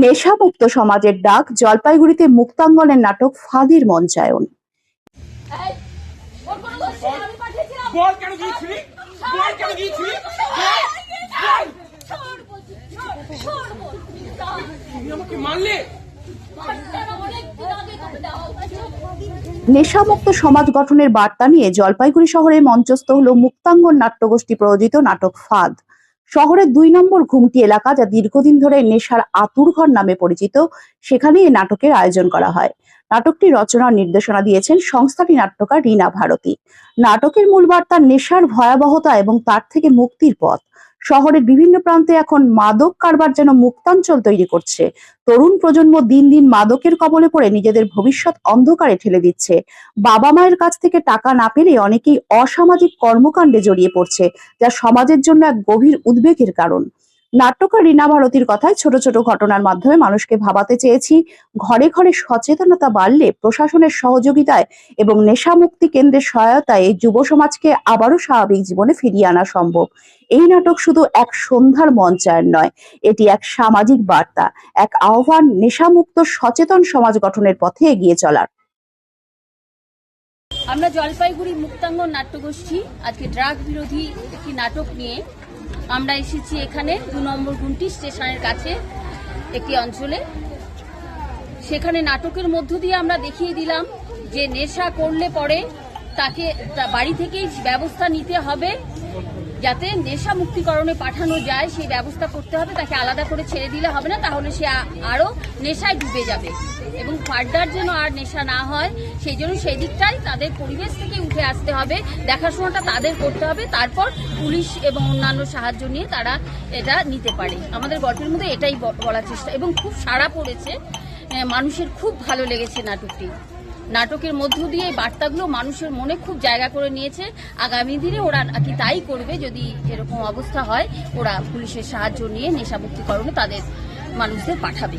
নেশামুক্ত সমাজের ডাক জলপাইগুড়িতে মুক্তাঙ্গনের নাটক ফাঁদির মঞ্চায়ন। নেশামুক্ত সমাজ গঠনের বার্তা নিয়ে জলপাইগুড়ি শহরে মঞ্চস্থ হল মুক্তাঙ্গন নাট্যগোষ্ঠী প্রযোজিত নাটক ফাঁদ। শহরের দুই নম্বর ঘুমটি এলাকা যা দীর্ঘদিন ধরে নেশার আতুরঘর নামে পরিচিত সেখানে এই নাটকের আয়োজন করা হয়। নাটকটি রচনা নির্দেশনা দিয়েছেন সংস্থাটি নাট্যকার রীনা ভারতী। নাটকের মূল বার্তা নেশার ভয়াবহতা এবং তার থেকে মুক্তির পথ। শহরের বিভিন্ন প্রান্তে এখন মাদক কারবার যেন মুক্তাঞ্চল তৈরি করছে। তরুণ প্রজন্ম দিন দিন মাদকের কবলে পড়ে, নিজেদের ভবিষ্যৎ অন্ধকারে ঠেলে দিচ্ছে। বাবা মায়ের কাছ থেকে টাকা না পেলে অনেকেই অসামাজিক কর্মকাণ্ডে জড়িয়ে পড়ছে, যা সমাজের জন্য এক গভীর উদ্বেগের কারণ। নাট্যকার রীনা ভারতীর কথায় ছোট ছোট ঘটনার মাধ্যমে মানুষকে ভাবাতে চেয়েছি। ঘরে ঘরে সচেতনতা বাড়লে প্রশাসনের সহযোগিতায় এবং নেশামুক্তি কেন্দ্রের সহায়তায় যুব সমাজকে আবারও স্বাভাবিক জীবনে ফিরিয়ে আনা সম্ভব। এই নাটক শুধু এক সন্ধ্যার মঞ্চায়ন নয়, এটি এক সামাজিক বার্তা, এক আহ্বান নেশামুক্ত সচেতন সমাজ গঠনের পথে এগিয়ে চলার। আমরা জলপাইগুড়ি মুক্তাঙ্গন নাট্যগোষ্ঠী, আজকে ড্রাগ বিরোধী একটি নাটক নিয়ে আমরা এসেছি এখানে দু নম্বর গুন্টি স্টেশনের কাছে একটি অঞ্চলে। সেখানে নাটকের মধ্য দিয়ে আমরা দেখিয়ে দিলাম যে নেশা করলে পরে তাকে বাড়ি থেকেই ব্যবস্থা নিতে হবে। যাতে নেশা মুক্তিকরণে পাঠানো যায়, সেই ব্যবস্থা করতে হবে, তাকে আলাদা করে ছেড়ে দিলে হবে না, তাহলে সে আ- আরও নেশায় ডুবে যাবে। এবং ফার্দার যেন আর নেশা না হয়, সেই জন্য সেই দিকটাই তাদের পরিবেশ থেকে উঠে আসতে হবে, দেখাশোনাটা তাদের করতে হবে, তারপর পুলিশ এবং অন্যান্য সাহায্য নিয়ে তারা এটা নিতে পারে। আমাদের গল্পের মধ্যে এটাই বলার চেষ্টা, এবং খুব সাড়া পড়েছে মানুষের খুব ভালো লেগেছে নাটকটি। নাটকের মধ্য দিয়ে এই বার্তাগুলো মানুষের মনে খুব জায়গা করে নিয়েছে। আগামী দিনে ওরা নাকি তাই করবে, যদি এরকম অবস্থা হয়, ওরা পুলিশের সাহায্য নিয়ে নেশামুক্তিকরণে তাদের মানুষদের পাঠাবে।